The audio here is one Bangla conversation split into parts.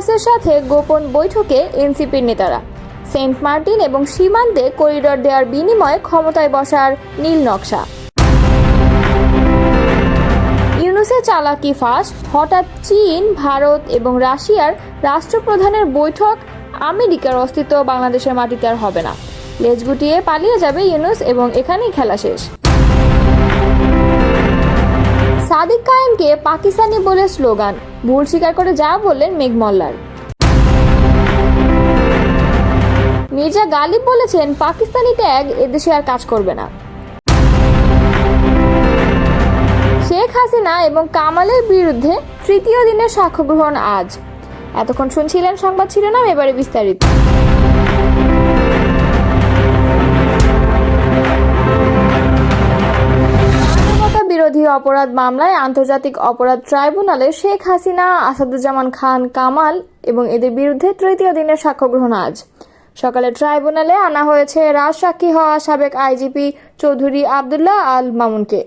হাসিনাসের সাথে গোপন বৈঠকে এনসিপির নেতারা। সেন্ট মার্টিন এবং সীমান্তে করিডর দেওয়ার বিনিময়ে ক্ষমতায় বসার নীল নকশা। ইউনুসের চালাকি ফাঁস, হঠাৎ চীন, ভারত এবং রাশিয়ার রাষ্ট্রপ্রধানের বৈঠক আমেরিকার অস্তিত্ব বাংলাদেশের মাটিতে আর হবে না। লেজ গুটিয়ে পালিয়ে যাবে ইউনুস এবং এখানেই খেলা শেষ। সাদিক কায়েমকে পাকিস্তানি বলে স্লোগান। ভুল স্বীকার করে যা বললেন মেঘমল্লার মির্জা গালিব বলেছেন, পাকিস্তানি ট্যাগ এদেশে আর কাজ করবে না। শেখ হাসিনা এবং কামালের বিরুদ্ধে তৃতীয় দিনের সাক্ষ্য গ্রহণ আজ। এতক্ষণ শুনছিলেন সংবাদ শিরোনাম, এবারে বিস্তারিত। বিরোধী অপরাধ মামলায় আন্তর্জাতিক অপরাধ ট্রাইব্যুনালে শেখ হাসিনা, আসাদুজ্জামান খান, কামাল এবং এদের বিরুদ্ধে তৃতীয় দিনের সাক্ষ্য গ্রহণ আজ। সকালে ট্রাইব্যুনালে আনা হয়েছে রাজসাক্ষী হওয়া সাবেক আইজিপি চৌধুরী আবদুল্লাহ আল মামুনকে।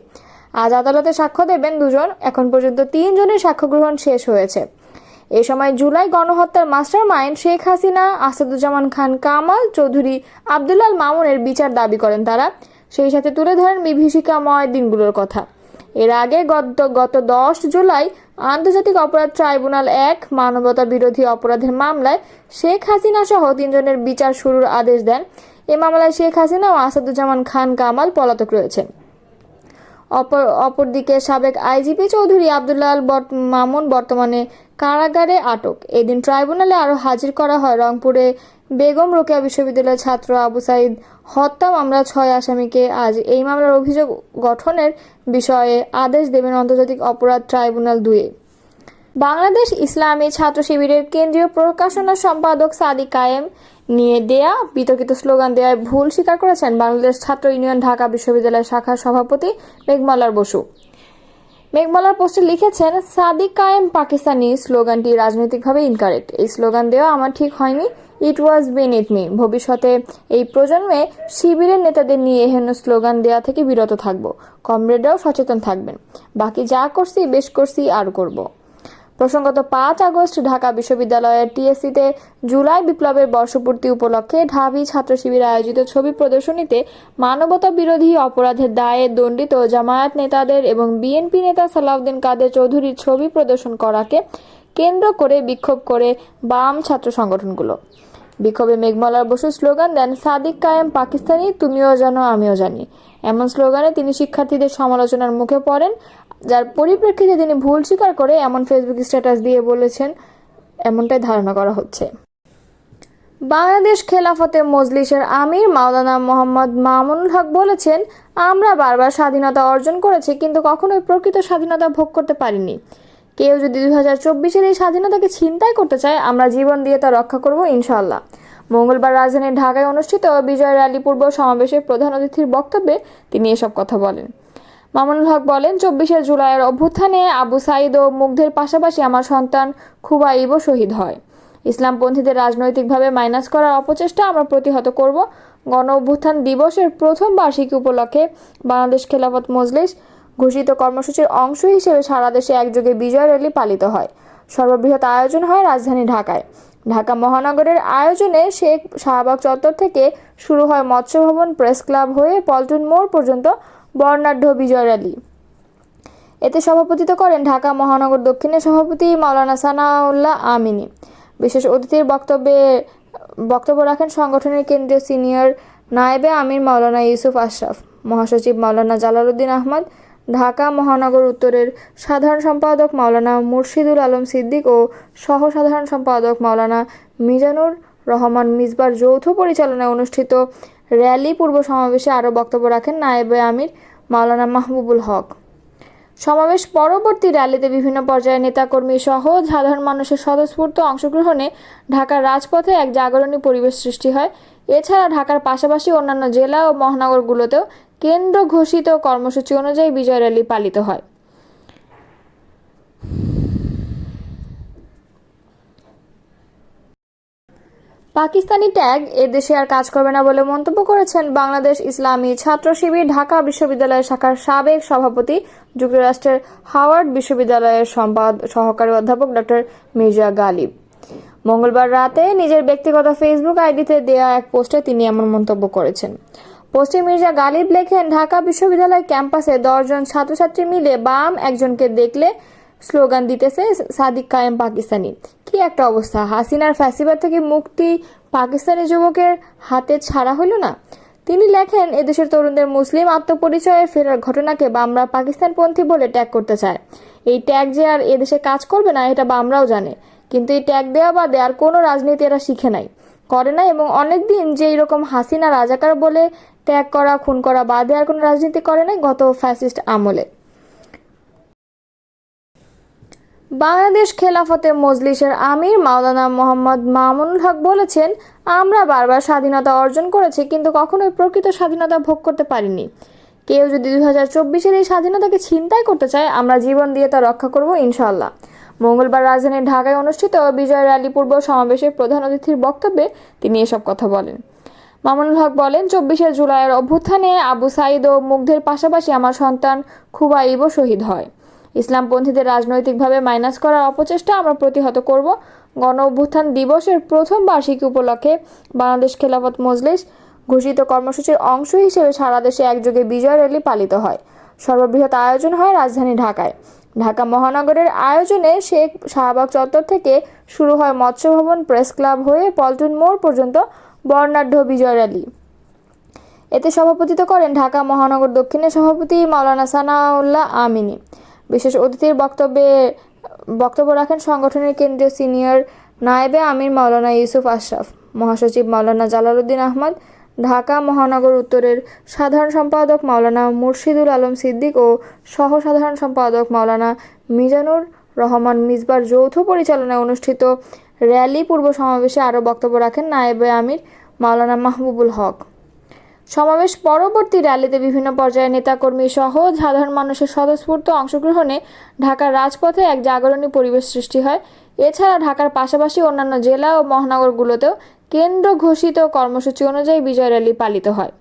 আজ আদালতে সাক্ষ্য দেবেন দুজন। এখন পর্যন্ত তিনজনের সাক্ষ্য গ্রহণ শেষ হয়েছে। এ সময় জুলাই গণহত্যার মাস্টার মাইন্ড শেখ হাসিনা, আসাদুজ্জামান খান, কামাল, চৌধুরী আবদুল্লাল মামুনের বিচার দাবি করেন তারা। সেই সাথে তুলে ধরেন বিভীষিকাময় দিনগুলোর কথা। এর আগে গত গত দশ জুলাই আন্তর্জাতিক অপরাধ ট্রাইব্যুনাল এক মানবতা বিরোধী অপরাধের মামলায় শেখ হাসিনা সহ তিনজনের বিচার শুরুর আদেশ দেন। এ মামলায় শেখ হাসিনা ও আসাদুজ্জামান খান কামাল পলাতক রয়েছেন। অপর, অপরদিকে সাবেক আইজিপি চৌধুরী আবদুল্লাহ বট- মামুন বর্তমানে কারাগারে আটক। এদিন ট্রাইব্যুনালে আরও হাজির করা হয় রংপুরে বেগম রোকেয়া বিশ্ববিদ্যালয়ের ছাত্র আবু সাইদ। হত্যা মামলা ছয় আসামিকে আজ এই মামলার অভিযোগ গঠনের বিষয়ে আদেশ দেবেন আন্তর্জাতিক অপরাধ ট্রাইব্যুনাল দুয়ে বাংলাদেশ ইসলামী ছাত্র শিবিরের কেন্দ্রীয় প্রকাশনা সম্পাদক সাদিক কায়েম নিয়ে দেয়া, বিতর্কিত স্লোগান দেওয়ায় ভুল স্বীকার করেছেন বাংলাদেশ ছাত্র ইউনিয়ন ঢাকা বিশ্ববিদ্যালয় শাখার সভাপতি মেঘমালার বসু। মেঘমালার পোস্টে লিখেছেন, সাদিক কায়েম পাকিস্তানি স্লোগানটি রাজনৈতিকভাবে ইনকারেক্ট এই স্লোগান দেওয়া আমার ঠিক হয়নি। ইট ওয়াজ বেনিথ মি ভবিষ্যতে এই প্রজন্মে শিবিরের নেতাদের নিয়ে হেন স্লোগান দেওয়া থেকে বিরত থাকব। কমরেডরাও সচেতন থাকবেন। বাকি যা করছি, বেশ করছি, আর করব। প্রসঙ্গত পাঁচ আগস্ট ঢাকা বিশ্ববিদ্যালয়ের টিএসসিতে জুলাই বিপ্লবের বর্ষপূর্তি উপলক্ষে ঢাবি ছাত্র শিবির আয়োজিত ছবি প্রদর্শনীতে মানবতা বিরোধী অপরাধের দায়ে দণ্ডিত জামায়াত নেতাদের এবং বিএনপি নেতা সালাউদ্দিন কাদের চৌধুরীর ছবি প্রদর্শন করাকে কেন্দ্র করে বিক্ষোভ করে বাম ছাত্র সংগঠনগুলো। বিক্ষোভে মেঘমালার বসু স্লোগান দেন, সাদিক কায়েম, পাকিস্তানি, তুমিও জানো, আমিও জানি। এমন স্লোগানে তিনি শিক্ষার্থীদের সমালোচনার মুখে পড়েন যার পরিপ্রেক্ষিতে তিনি ভুল স্বীকার করে এমন ফেসবুক স্ট্যাটাস দিয়ে বলেছেন, এমনটাই ধারণা করা হচ্ছে। বাংলাদেশ খেলাফতে মজলিসের আমির মাওলানা মোহাম্মদ মামুনুল হক বলেছেন, আমরা বারবার স্বাধীনতা অর্জন করেছি, কিন্তু কখনোই প্রকৃত স্বাধীনতা ভোগ করতে পারিনি। কেউ যদি দুই হাজার চব্বিশের এই স্বাধীনতাকে ছিনতাই করতে চায়, আমরা জীবন দিয়ে তা রক্ষা করব ইনশাল্লাহ মঙ্গলবার রাজধানীর ঢাকায় অনুষ্ঠিত বিজয় র্যালি পূর্ব সমাবেশের প্রধান অতিথির বক্তব্যে তিনি এসব কথা বলেন। মামুনুল হক বলেন, চব্বিশে জুলাইয়ের অভ্যুত্থানে আবু সাইদ ও মুগ্ধের পাশাপাশি আমার সন্তান খুবাইবও শহীদ হয়। ইসলামপন্থীদের রাজনৈতিকভাবে মাইনাস করার অপচেষ্টা আমরা প্রতিহত করব। গণ অভ্যুত্থান দিবসের প্রথম বার্ষিকী উপলক্ষে বাংলাদেশ খেলাফত মজলিস ঘোষিত কর্মসূচির অংশ হিসেবে সারা দেশে একযোগে বিজয় র্যালি পালিত হয়। সর্ববৃহৎ আয়োজন হয় রাজধানী ঢাকায়। ঢাকা মহানগরের আয়োজনে শেখ শাহবাগ চত্বর থেকে শুরু হয় মৎস্য ভবন প্রেস ক্লাব হয়ে পল্টন মোড় পর্যন্ত বর্ণাঢ্য বিজয় র্যালি। এতে সভাপতিত্ব করেন ঢাকা মহানগর দক্ষিণের সভাপতি মাওলানা সানাউল্লাহ আমিনী। বিশেষ অতিথির বক্তব্যে, বক্তব্য রাখেন সংগঠনের কেন্দ্রীয় সিনিয়র নায়েবে আমির মাওলানা ইউসুফ আশরাফ, মহাসচিব মাওলানা জালালউদ্দিন আহমদ, ঢাকা মহানগর উত্তরের সাধারণ সম্পাদক মাওলানা মুর্শিদুল আলম সিদ্দিক ও সহ সাধারণ সম্পাদক মাওলানা মিজানুর রহমান মিসবার যৌথ পরিচালনায় অনুষ্ঠিত র্যালি পূর্ব সমাবেশে আরও বক্তব্য রাখেন নায়েবে আমির, মাওলানা মাহবুবুল হক। সমাবেশ পরবর্তী র্যালিতে বিভিন্ন পর্যায়ের নেতাকর্মী সহ সাধারণ মানুষের স্বতঃস্ফূর্ত অংশগ্রহণে ঢাকার রাজপথে এক জাগরণী পরিবেশ সৃষ্টি হয়। এছাড়া ঢাকার পাশাপাশি অন্যান্য জেলা ও মহানগরগুলোতেও কেন্দ্র ঘোষিত কর্মসূচি অনুযায়ী বিজয় র্যালি পালিত হয়। পাকিস্তানি ট্যাগ, এ দেশে আর কাজ করবে না বলে মন্তব্য করেছেন বাংলাদেশ ইসলামী ছাত্র শিবির, ঢাকা বিশ্ববিদ্যালয় শাখার সাবেক সভাপতি, যুক্তরাষ্ট্রের হাওয়ার্ড বিশ্ববিদ্যালয়ের সম্পাদ, সহকারী অধ্যাপক ডক্টর মির্জা গালিব। মঙ্গলবার রাতে নিজের ব্যক্তিগত ফেসবুক আইডিতে দেয়া এক পোস্টে তিনি এমন মন্তব্য করেছেন। পোস্টে মির্জা গালিব লেখেন, ঢাকা বিশ্ববিদ্যালয় ক্যাম্পাসে দশজন ছাত্রছাত্রী মিলে বাম একজনকে দেখলে স্লোগান দিতেছে সাদিক কায়েম পাকিস্তানি। কি একটা অবস্থা। হাসিনার ফ্যাসিবাদ থেকে মুক্তি পাকিস্তানি যুবকের হাতে ছাড়া হলো না। তিনি লেখেন, এদেশের তরুণদের মুসলিম আত্মপরিচয়ে ফেরার ঘটনাকে বামরা পাকিস্তানপন্থী বলে ট্যাগ করতে চায়। এই ট্যাগ যে আর এদেশে কাজ করবে না, এটা বামরাও জানে। কিন্তু এই ট্যাগ দেওয়া বাদে আর কোনো রাজনীতি এরা শিখে নাই। করে না এবং অনেক দিন যে এরকম হাসিনা রাজাকার বলে ত্যাগ করা, খুন করা বাদে আর কোনো রাজনীতি করে নাই গত ফ্যাসিস্ট আমলে। বাংলাদেশ খেলাফতে মজলিসের আমির মাওলানা মোহাম্মদ মামুনুল হক বলেছেন, আমরা বারবার স্বাধীনতা অর্জন করেছি, কিন্তু কখনোই প্রকৃত স্বাধীনতা ভোগ করতে পারিনি। কেউ যদি দুই হাজার চব্বিশের এই স্বাধীনতাকে ছিনতাই করতে চায়, আমরা জীবন দিয়ে তা রক্ষা করব ইনশাল্লাহ মঙ্গলবার রাজধানীর ঢাকায় অনুষ্ঠিত বিজয় র্যালি পূর্ব সমাবেশের প্রধান অতিথির বক্তব্যে তিনি এসব কথা বলেন। মামুনুল হক বলেন, চব্বিশে জুলাইয়ের অভ্যুত্থানে আবু সাইদ ও মুগ্ধের পাশাপাশি আমার সন্তান খুবাইবও শহীদ হয়। ইসলামপন্থীদের রাজনৈতিকভাবে মাইনাস করার অপচেষ্টা আমরা প্রতিহত করব। গণ অভ্যুত্থান দিবসের প্রথম বার্ষিকী উপলক্ষে বাংলাদেশ খেলাফত মজলিস ঘোষিত কর্মসূচির অংশ হিসেবে সারা দেশে একযোগে বিজয় র্যালি পালিত হয়। সর্ববৃহৎ আয়োজন হয় রাজধানী ঢাকায়। ঢাকা মহানগরের আয়োজনে শেখ শাহবাগ চত্বর থেকে শুরু হয় মৎস্য ভবন প্রেস ক্লাব হয়ে পল্টন মোড় পর্যন্ত বর্ণাঢ্য বিজয় র্যালি। এতে সভাপতিত্ব করেন ঢাকা মহানগর দক্ষিণের সভাপতি মাওলানা সানাউল্লাহ আমিনী। বিশেষ অতিথির বক্তব্যে, বক্তব্য রাখেন সংগঠনের কেন্দ্রীয় সিনিয়র নায়েবে আমির মাওলানা ইউসুফ আশরাফ, মহাসচিব মাওলানা জালালউদ্দিন আহমদ, ঢাকা মহানগর উত্তরের সাধারণ সম্পাদক মাওলানা মুর্শিদুল আলম সিদ্দিক ও সহ সাধারণ সম্পাদক মাওলানা মিজানুর রহমান মিসবার যৌথ পরিচালনায় অনুষ্ঠিত র্যালি পূর্ব সমাবেশে আরও বক্তব্য রাখেন নায়েবে আমির মাওলানা মাহবুবুল হক। সমাবেশ পরবর্তী র্যালিতে বিভিন্ন পর্যায়ের নেতাকর্মী সহ সাধারণ মানুষের স্বতঃস্ফূর্ত অংশগ্রহণে ঢাকার রাজপথে এক জাগরণী পরিবেশ সৃষ্টি হয়। এছাড়া ঢাকার পাশাপাশি অন্যান্য জেলা ও মহানগরগুলোতেও কেন্দ্র ঘোষিত কর্মসূচি অনুযায়ী বিজয় র্যালি পালিত হয়।